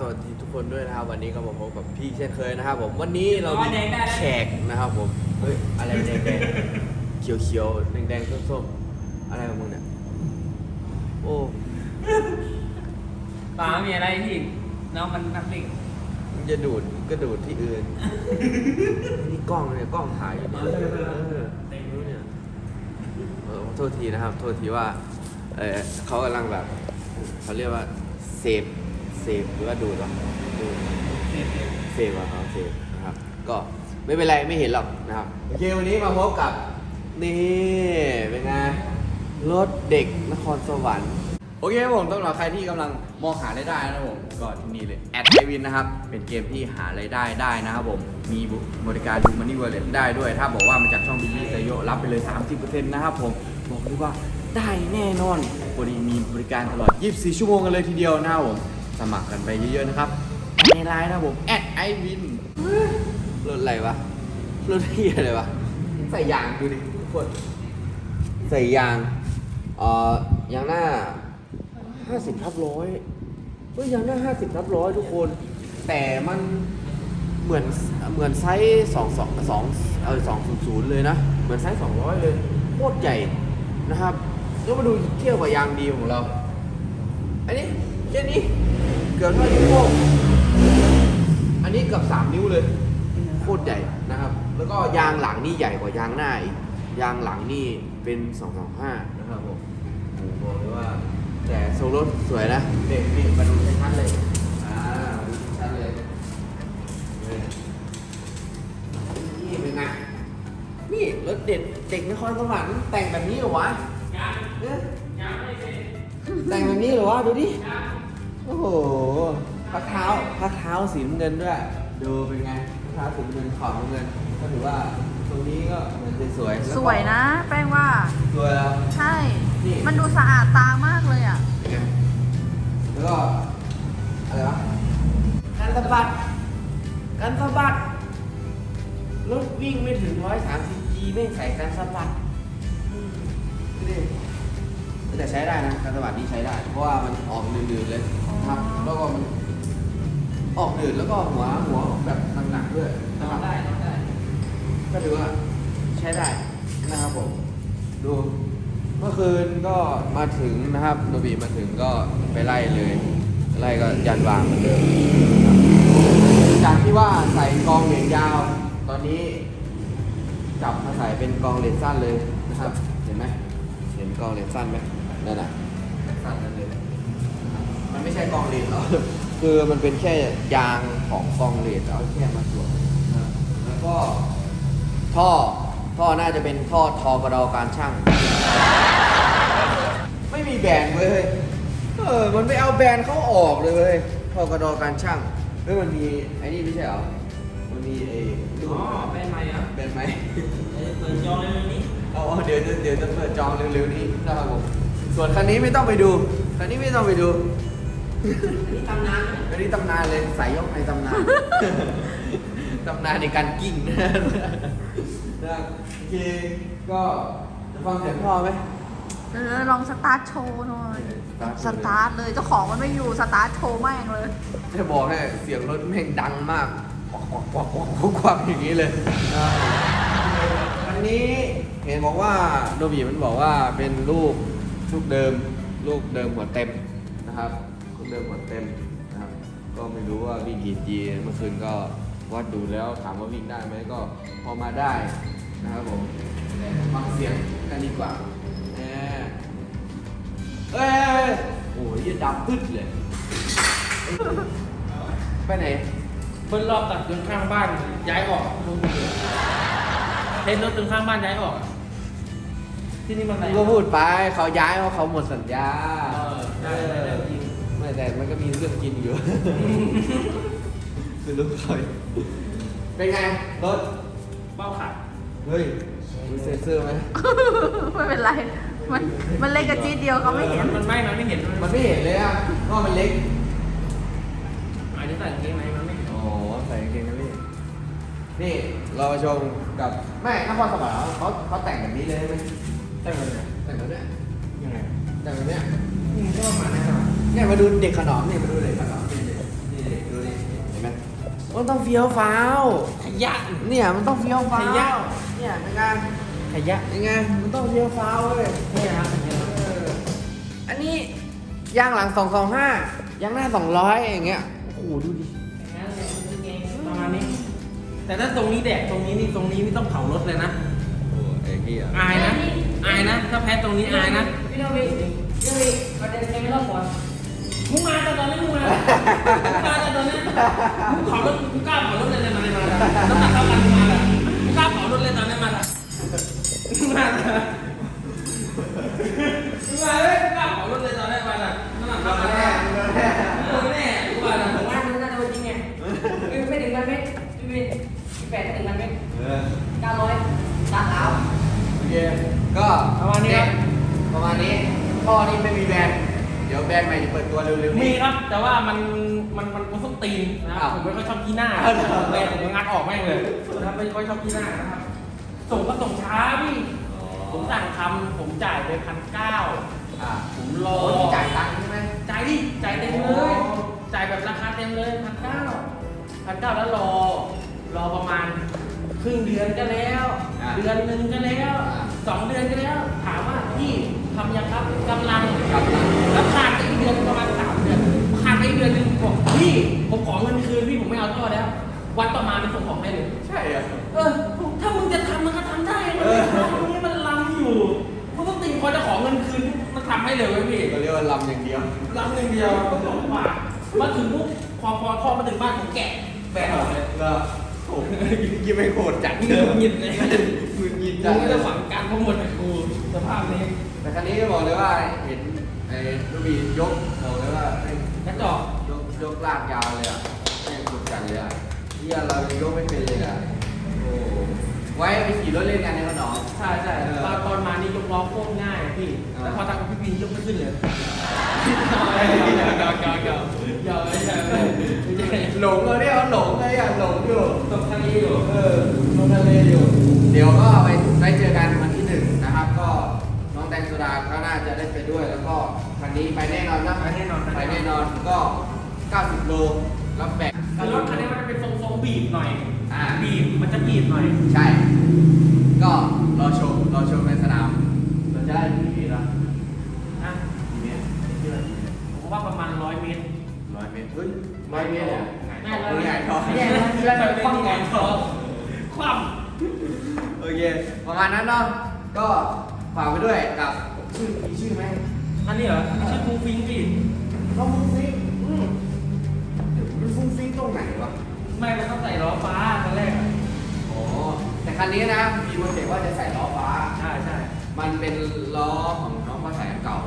กราบสวัสดีทุกคนด้วยนะครับ วันนี้ก็มาพบกับพี่เช่นเคยนะครับ ผมวันนี้เรามีแขกนะครับผมเฮ้ยอะไรแดงๆเขียวๆแดงๆส้มๆอะไรของมึงเนี่ยโอ้ป๋ามีอะไรที่น้องมันนักเล่นมึงจะดูดก็ดูดที่อื่นนี่กล้องเนี่ยกล้องถ่ายอยู่เนี่ยเออรู้เนี่ยเออโทษทีนะครับ โทษทีว่าเออเขากำลังแบบเขาเรียกว่าเสพ เสพหรือว่าดูดวะดูดเซฟอะครับเซฟนะครับ ก็ไม่เป็นไรไม่เห็นหรอกนะครับโอเควันนี้มาพบกับนี่เป็นไงรถเด็กนครสวรรค์โอเคครับผมสำหรับใครที่กำลังมองหารายได้นะครับผมก็ที่นี่เลยแอดไอวินนะครับ เป็นเกมที่หารายได้ได้นะครับผม มีบริการดูมันนี่เวอลเล็ตได้ด้วย ถ้าบอกว่ามาจากช่องบิลลี่ไซโยรับไปเลย 30%นะครับผม บอกเลยว่าได้แน่นอนบริมีบริการตลอด 24 ชั่วโมงกันเลยทีเดียวนะครับผม สมัครกันไปเยอะๆนะครับ ในไลน์นะครับผมแอดไอวินรถอะไรวะรถที่อะไรวะใส่ยางดูดิทุกคนใส่ยางเอ่อยางหน้า50ทับร้อยเฮ้ยยางหน้า50ทับร้อยทุกคน แต่มันเหมือนเหมือนไซส์2 2 2เออ200เลยนะ เหมือนไซส์200เลยโคตรใหญ่นะครับแล้วมาดูเทียบกับยางดีของเรา อันนี้แค่นี้ เกือบเท่านิ้วโป้งอันนี้เกือบสามนิ้วเลยโคตรใหญ่นะครับ แล้วก็ยางหลังนี่ใหญ่กว่ายางหน้าอีกยางหลังนี่เป็น225นะครับผมโอ้โหบอกเลยว่า แต่ทรงรถสวยนะเด็กนี่มาดูชัดๆเลยอ่าดูชัดๆเลยนี่เป็นไงนี่รถเด็ดเด็กนครสวรรค์แต่งแบบนี้เหรอวะเอ๊ะแต่งแบบนี้เหรอวะดูดิ โอ้โหพักเท้าพักเท้าสีน้ำเงินด้วย ดูเป็นไงพักเท้าสีน้ำเงินขอบน้ำเงิน ก็ถือว่าตรงนี้ก็เหมือนจะสวยแล้ก็สวยนะ แป้งว่า สวยแล้ว ใช่ นี่ มันดูสะอาดตามากเลยอะ เป็นไงแล้วก็อะไรวะการสะบัดการสะบัดรถวิ่งไม่ถึง 130 G ไม่ใส่การสะบัดอืมดูดิ แต่ใช้ได้นะการสะบัดนี่ใช้ได้ เพราะว่ามันออกลื่นๆเลยนะครับ แล้วก็มันออกลื่นแล้วก็หัวหัวแบบหนักๆด้วยนะอครันบได้นอนได้ ก็ถือว่าใช้ได้นะครับผมดูเมื่อคืนก็มาถึงนะครับโนบีมาถึงก็ไปไล่เลยไล่ก็ยันวางเหมือนเดิมนะครับจากที่ว่าใส่กองเหล็กยาว ตอนนี้จับมาใส่เป็นกองเหล็กสั้นเลยนะครับ เห็นไหมเห็นกองเหล็กสั้นไหม นั่นน่ะ สั้นนั่นเลย มันไม่ใช่กองเหล็กหรอกคือมันเป็นแค่ยางของกองเหล็กเอาแค่มาสวมนะครับแล้วก็ท่อท่อน่าจะเป็นท่อทอกระดอการช่าง ไม่มีแบรนด์เว้ยเออมันไม่เอาแบรนด์เขาออกเลยเว้ยท่อกระดอการช่างเฮ้ยมันมีไอ้นี่ไม่ใช่เหรอมันมีไอ้อ๋อเป็นไหมอะแบรนด์ไหม เปิดจองเลยนี้เอาเอาเดี๋ยวจะเดี๋ยวจะเปิดจองเร็วๆนี้นะครับผม ส่วนคันนี้ไม่ต้องไปดู คันนี้ไม่ต้องไปดู นี่ตำนานอันนี้ตำนานเลยสายยกในตำนาน ตำนานในการกิ้งนะโอเค ก็จะฟังเสียงพ่อไหมเออลองสตาร์ทโชว์หน่อย สตาร์ทสตาร์ทเลยเจ้าของมันไม่อยู่สตาร์ทโชว์แม่งเลย จะบอกให้เสียงรถแม่งดังมากควักควักควักควักควักควักอย่างนี้เลยอันนี้เห็นบอกว่าโนบีมันบอกว่าเป็นลูก ลูกเดิมลูกเดิมหัวเต็มนะครับลูกเดิมหัวเต็มนะครับก็ไม่รู้ว่าวิ่งกี่จีเมื่อคืนก็วัดดูแล้วถามว่าวิ่งได้ไหมก็พอมาได้นะครับผมแต่ฟังเสียงกันดีกว่าแหมเอ้ยโอ้ยยดับพึดเลยไปไหนเบิ้ลรอบตัดจนข้างบ้านย้ายออกเห็นรถจนข้างบ้านย้ายออก ที่นี่มันอะไรก็พูดไปเขาย้ายเพราะเขาหมดสัญญาเออได้ได้ได้จริงไม่แต่มันก็มีเรื่องกินอยู่ คือลูกเคยเป็นไงรถเป้าขาดเฮ้ยมีเซ็นเซอร์ไหมไม่เป็นไร มันมันเล็กกระจี๊ดเดียวเขาไม่เห็น มันไม่ มันไม่เห็นมันไม่เห็นเลยอะเพราะมันเล็กอาจจะใส่กางเกงในมันไม่เห็นอ๋อใส่กางเกงนะพี่นี่เรามาชมกับแม่นครสวรรค์เขาเขาแต่งแบบนี้เลยใช่ไหม แต่งมันเนี่ยแต่งแบบเนี้ยยังไงแต่งแบบเนี้ยอืมก็ประมาณนั้นครับเนี่ยมาดูเด็กขนอมเนี่ยมาดูเด็กขนอมเนี่ยมันต้องเฟี้ยวฟ้าวขยะเนี่ยมันต้องเฟี้ยวฟ้าขยะวเนี่ยเป็นไงขยะเป็นไงมันต้องเฟี้ยวฟ้าวเว้ยนี่นะครับเอออันนี้ยางหลังสองสองห้ายางหน้าสองร้อยอย่างเงี้ยโอ้โหดูดิประมาณนี้ แต่ถ้าตรงนี้แดดตรงนี้นี่ตรงนี้นี่ต้องเผารถเลยนะโอ้ไอ้เหี้ยอายนะ อายนะ ถ้าแพ้ตรงนี้อายนะพี่โนบิพี่โนบิประเด็นยังไม่รอบก่อนมึงมาแต่ตอนนี้มึงมามึงมาแต่ตอนนี้มึงเผารถมึงกล้าเผารถเลยเลยมาเลยมาเลยน้ำหนักเท่ากันมึงมาเลยมึงกล้าเผารถเลยตอนนี้มาเลยมึงมาเลยมึงมาเลยมึงกล้าเผารถเลยตอนนี้มาเลยน้ำหนักเท่ากันแน่มึงแน่มึงมาเลยผมว่ามันน่าจะเป็นจริงไงไม่ไม่ถึงพันเมตรพี่วินพี่แปดไม่ถึงพันเมตรเออเก้าร้อยตาขาวโอเค ก็ประมาณนี้ครับ ประมาณนี้พ่อนี่ไม่มีแบรนด์เดี๋ยวแบรนด์ใหม่จะเปิดตัวเร็วๆมีนี้ ครับ แต่ว่ามันมันมันมันส้นตีนนะคอ้ารับวผมไม่ค่อยชอบขี้หน้าอ้าวเหรอแม่ผมก็งัดออกแม่งเลยนะครับไม่ค่อยชอบขี้หน้านะครับ ส่งก็ส่งช้าพี่ผมสั่งทำผมจ่ายไปพันเก้าอ่าผมรอโอ้นี่จ่ายตังค์ใช่ไหม จ่ายดิจ่ายเต็มเลยอ๋อจ่ายแบบราคาเต็มเลยพันเก้าพันเก้าแล้วรอรอประมาณ ครึ่งเดือนก็แล้ว อ่าเดือนหนึ่งก็แล้วอ่าสองเดือนก็แล้ว ถามว่าพี่ทำยังครับกำลังครับแล้วขาดไปอีกเดือนประมาณสามเดือนขาดไปอีกเดือนหนึงบอกพี่ผมขอเงินคืนพี่ผมไม่เอาท่อแล้ว วันต่อมาเป็นส่งของให้เลย ใช่เหรอเออ ถ้ามึงจะทำมันก็ทำได้มันเอไม่อทำนี่มันลำอยู่มึงต้องตีพอจะขอเงินคืนมันทำให้เลยเว้ยพี่ ก็เรียกว่าลำอย่างเดียวลำหนึ่งเดียวสองบาทมาถึงปุ๊บพอพอท่อมาถึงบ้านผมแกะแบนออกเลย ก็ โอ้โหยิ่งไม่โหดจัดมึงจะหงิดเลยหงุดหงิดมึจัดงไม่เลยฝังการโปรโมทกับกูสภาพนี้แต่ครั้งนี้บอกเลยว่าเห็นไอ้ลูกบียกบอกเลยว่าแม่งกระจอกยกยกลากยาวเลยอะแม่งสุดจัดเลยอะเฮียเรายกไม่เป็นเลยอะโอ้ไว้ไปขี่รถเล่นกันในขนมใช่ใช่ตอนตอนมานี่ยกล้อโคตรง่ายพี่แล้วพอทำกับพี่ปียกไม่ขึ้นเลยยาวยาวยาวยาว หลงเลยเนี่ยหลงเลยอะหลงอยู่ตกทะเลอยู่เออลงทะเลอยู่ เดี๋ยวก็ไปได้เจอกันวันที่หนึ่งนะครับ ก็น้องแตงสุดาก็น่าจะได้ไปด้วย แล้วก็คันนี้ไปแน่นอนนะไปแน่นอนไปแน่นอนก็ 90 โลรับแบกแต่รถคันนี้มันจะเป็นทรงทรงบีบหน่อยอ่าบีบมันจะบีบหน่อย ใช่ ก็รอชมรอชมในสนาม ไม่ใช่นคว่ำไงกันทองคว่โอเค ประมาณนั้นเนาะ ก็ฝากไปด้วยกับชื่อมีชื่อไหมอันนี้เหรอชื่อฟูฟิงพี่เขาฟุ้งฟิ้งอืมมันฟุ้งฟิ้งตรงไหนวะ ไม่มันต้องใส่ล้อฟ้าตอนแรกอะอ๋อ แต่คันนี้นะมีโปรเจกต์ว่าจะใส่ล้อฟ้า ใช่ใช่ มันเป็นล้อของน้องมาใส่เก่า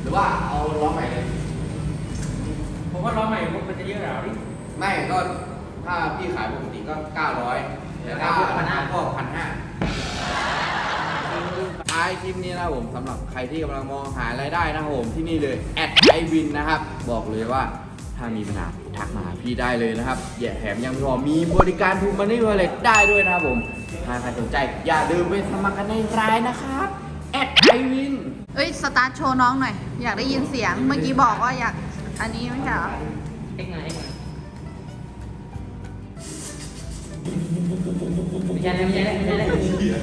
หรือว่าเอาล้อใหม่เลย ผมว่าล้อใหม่มันจะเยอะแล้วดิไม่ก็ ถ้าพี่ขายปกติก็ 900 แต่ถ้าพันห้าก็พันห้าท้ายคลิปนี้นะครับผมสำหรับใครที่กำลังมองหารายได้นะครับผมที่นี่เลยแอดไอวินนะครับ บอกเลยว่าถ้ามีปัญหาทักมาหาพี่ได้เลยนะครับอย่าแถมยังไม่พอมีบริการทูมันนี่วอลเล็ตได้ด้วยนะครับผมถ้าใครสนใจอย่าลืมไปสมัครกันในรายนะครับแอดไอวินเอ้ย สตาร์ทโชว์น้องหน่อย อยากได้ยินเสียง เมื่อกี้บอกว่าอยาก อันนี้ไม่ใช่เหรอ ไม่ใช่ไม่ใช่ไม่ใช่ไม่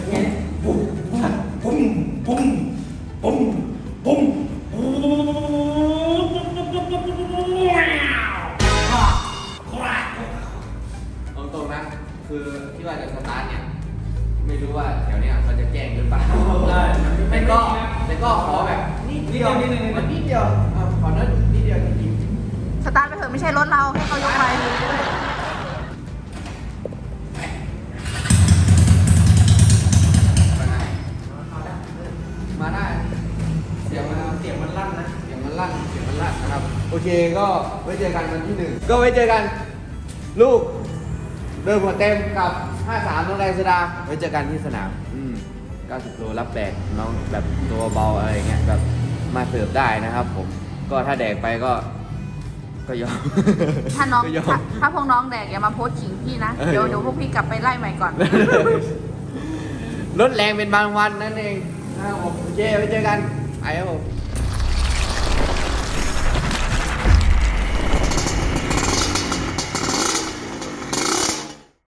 ใช่ปุ้มปุ้มปุ้มปุ้มปุ้มตรงตรงๆนะคือที่ว่าจะสตาร์ทเนี่ยไม่รู้ว่าแถวเนี้ยมันจะแกล้งหรือเปล่าได้แต่ก็แต่ก็ขอแบบนิดเดียวนิดเดียวนิดเดียวมันนิดเดียวอะขอนิดนิดเดียวจริงสตาร์ทไปเถอะไม่ใช่รถเราให้เขายกไป โอเคก็ไว้เจอกันวันที่หนึ่งก็ไว้เจอกัน ลูกเดินหัวเต็มกับ 53น้องแดงสดาไว้เจอกันที่สนาม อืม90โลรับแบกน้องแบบตัวเบาอะไรเงี้ยแบบมาเสิร์ฟได้นะครับผมก็ถ้าแดกไปก็ ก็ยอมถ้าน้องก็ยอถ้ามถ้าพวกน้องแดกอย่ามาโพสต์ขิงพี่นะ เออ เดี๋ยวเดี๋ยวพวกพี่กลับไปไล่ใหม่ก่อน ลดแรงเป็นบางวันนั่นเองนะครับผมโอเคไว้เจอกันไปครับผม